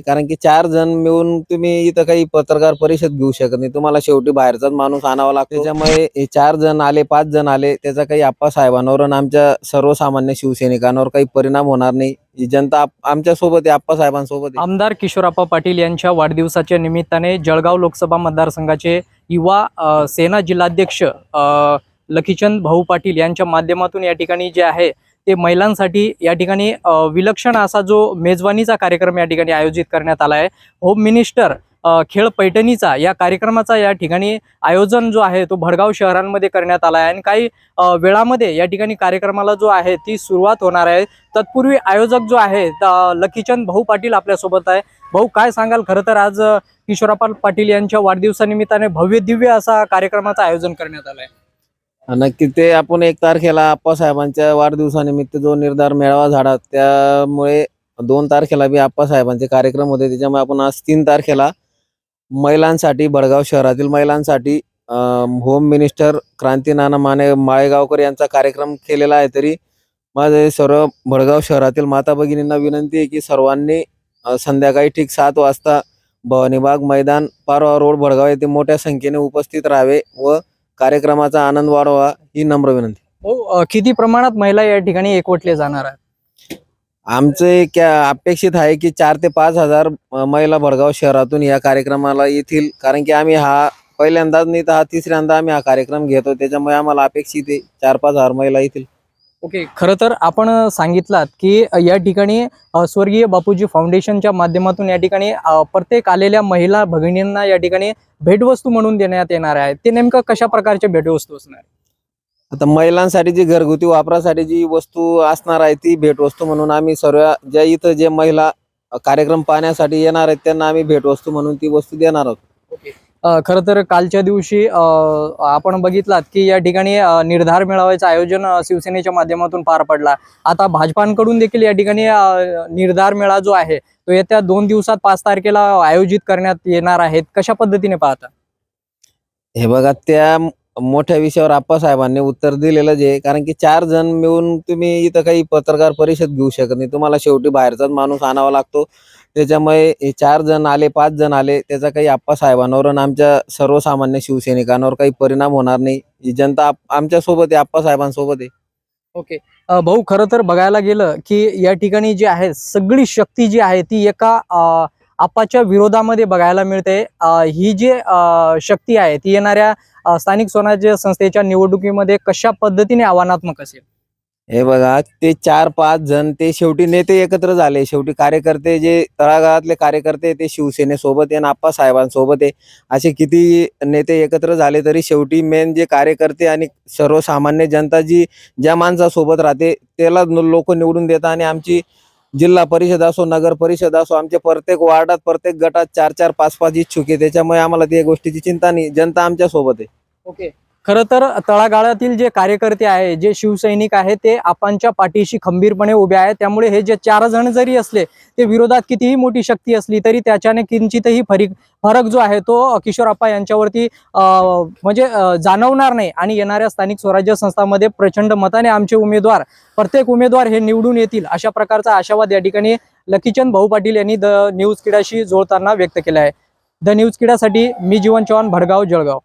कारण की चार जण मिळून तुम्ही इथं काही पत्रकार परिषद घेऊ शकत नाही. तुम्हाला शेवटी बाहेरचाच माणूस आणावा लागतो. त्याच्यामुळे हे चार जण आले पाच जण आले त्याचा काही आप्पा साहेबांवर आणि आमच्या सर्वसामान्य शिवसैनिकांवर काही परिणाम होणार नाही. ही जनता आप- आमच्यासोबत आहे आप्पा साहेबांसोबत आहे. आमदार किशोरप्पा पाटील यांच्या वाढदिवसाच्या निमित्ताने जळगाव लोकसभा मतदारसंघाचे युवा अ, सेना जिल्हाध्यक्ष अ, लखीचंद भाऊ पाटील यांच्या माध्यमातून या ठिकाणी जे आहे ते महिलांसाठी या ठिकाणी विलक्षण असा जो मेजवानीचा कार्यक्रम या ठिकाणी आयोजित करण्यात आला आहे. होम मिनिस्टर खेळ पैठणीचा या कार्यक्रमाचा या ठिकाणी आयोजन जो आहे तो भडगाव शहरांमध्ये करण्यात आला आहे. आणि काही वेळामध्ये या ठिकाणी कार्यक्रमाला जो आहे ती सुरुवात होणार आहे. तत्पूर्वी आयोजक जो आहे लखीचंद लकीचंद भाऊ पाटील आपल्यासोबत आहे. भाऊ काय सांगाल? खरं तर आज किशोरापाल पाटील यांच्या वाढदिवसानिमित्ताने भव्य दिव्य असा कार्यक्रमाचं आयोजन करण्यात आलंय. नक्की. ते आपण एक तारखेला आप्पा साहेबांच्या वाढदिवसानिमित्त जो निर्धार मेळावा झाला त्यामुळे दोन तारखेला बी आप्पा साहेबांचे कार्यक्रम होते. त्याच्यामुळे आपण आज तीन तारखेला महिलांसाठी बडगाव शहरातील महिलांसाठी अं, होम मिनिस्टर क्रांती नाना माने माळेगावकर यांचा कार्यक्रम केलेला आहे तरी माझे सर्व भडगाव शहरातील माता भगिनींना विनंती आहे की सर्वांनी अं, संध्याकाळी ठीक सात वाजता भवानीबाग मैदान पारवा रोड भडगाव येथे मोठ्या संख्येने उपस्थित राहावे व कार्यक्रमाचा आनंद वाढवा ही नम्र विनंती. अ, किती प्रमाणात महिला या ठिकाणी एकवटले जाणार आहेत? आमचे क्या अपेक्षित आहे की चार ते पाच हजार महिला भडगाव शहरातून या कार्यक्रमाला येतील. कारण की आम्ही हा पहिल्यांदाच नाही तर हा तिसऱ्यांदा आम्ही हा कार्यक्रम घेतो. त्याच्यामुळे आम्हाला अपेक्षित आहे चार पाच हजार महिला येतील. ओके खरं तर आपण सांगितलात की या ठिकाणी स्वर्गीय बापूजी फाउंडेशनच्या माध्यमातून या ठिकाणी प्रत्येक आलेल्या महिला भगिनींना या ठिकाणी भेटवस्तू म्हणून देण्यात येणार आहे. ते नेमकं कशा प्रकारच्या भेटवस्तू असणार आता महिलांसाठी जी घरगुती वापरासाठी जी वस्तू असणार आहे ती भेटवस्तू म्हणून आम्ही सर्व ज्या इथं जे महिला कार्यक्रम पाहण्यासाठी येणार आहेत त्यांना आम्ही भेटवस्तू म्हणून ती वस्तू देणार आहोत. खरं तर कालच्या दिवशी आपण बघितलात की या ठिकाणी निर्धार मेळाव्याचं आयोजन शिवसेनेच्या माध्यमातून पार पडला. आता भाजपांकडून देखील या ठिकाणी निर्धार मेळा जो आहे तो येत्या दोन दिवसात पाच तारखेला आयोजित करण्यात येणार आहेत. कशा पद्धतीने पाहता? हे बघा त्या मोठ्या विषयावर आप्पासाहेबांनी उत्तर दिलेलं जे कारण की चार जण मिळून तुम्ही इथं काही पत्रकार परिषद घेऊ शकत नाही. तुम्हाला शेवटी बाहेरचाच माणूस आणावा लागतो. त्याच्यामुळे हे चार जण आले पाच जण आले त्याचा काही आप्पा साहेबांवर आणि आमच्या सर्वसामान्य शिवसैनिकांवर काही परिणाम होणार नाही. ही जनता आप- आमच्यासोबत आहे आप्पा साहेबांसोबत आहे. ओके. अ, भाऊ खरं तर बघायला गेलं की या ठिकाणी जी आहे सगळी शक्ती जी आहे ती एका अ, आपाच्या विरोधामध्ये बघायला मिळते. अ, ही जी अ, शक्ती आहे ती येणाऱ्या अ, स्थानिक स्वराज्य संस्थेच्या निवडणुकीमध्ये कशा पद्धतीने आव्हानात्मक असेल? हे बघा ते चार पाच जण ते शेवटी नेते एकत्र झाले. शेवटी कार्यकर्ते जे तळागाळातले कार्यकर्ते ते शिवसेनेसोबत आहे आणि आप्पा साहेबांसोबत आहे. असे किती नेते एकत्र झाले तरी शेवटी मेन जे कार्यकर्ते आणि सर्वसामान्य जनता जी ज्या माणसासोबत राहते त्याला लोक निवडून देतात. आणि आमची जिल्हा परिषद असो नगर परिषद असो आमच्या प्रत्येक वार्डात प्रत्येक गटात चार चार पाच पाच इच्छुक आहे. त्याच्यामुळे आम्हाला त्या गोष्टीची चिंता नाही. जनता आमच्यासोबत आहे. ओके खरं तर तळागाळातील जे कार्यकर्ते आहे जे शिवसैनिक आहे ते आपणच्या पाठीशी खंबीरपणे उभे आहेत. त्यामुळे हे जे चार जण जरी असले ते विरोधात कितीही मोठी शक्ती असली तरी त्याच्याने किंचितही फरक फरक जो आहे तो किशोर आप्पा यांच्यावरती अं, म्हणजे जाणवणार नाही. आणि येणाऱ्या स्थानिक स्वराज्य संस्थांमध्ये प्रचंड मताने आमचे उमेदवार प्रत्येक उमेदवार हे निवडून येतील अशा प्रकारचा आशावाद या ठिकाणी लकीचंद भाऊ पाटील यांनी द न्यूज किडाशी जोडताना व्यक्त केला आहे. द न्यूज किडासाठी मी जीवन चव्हाण भडगाव जळगाव.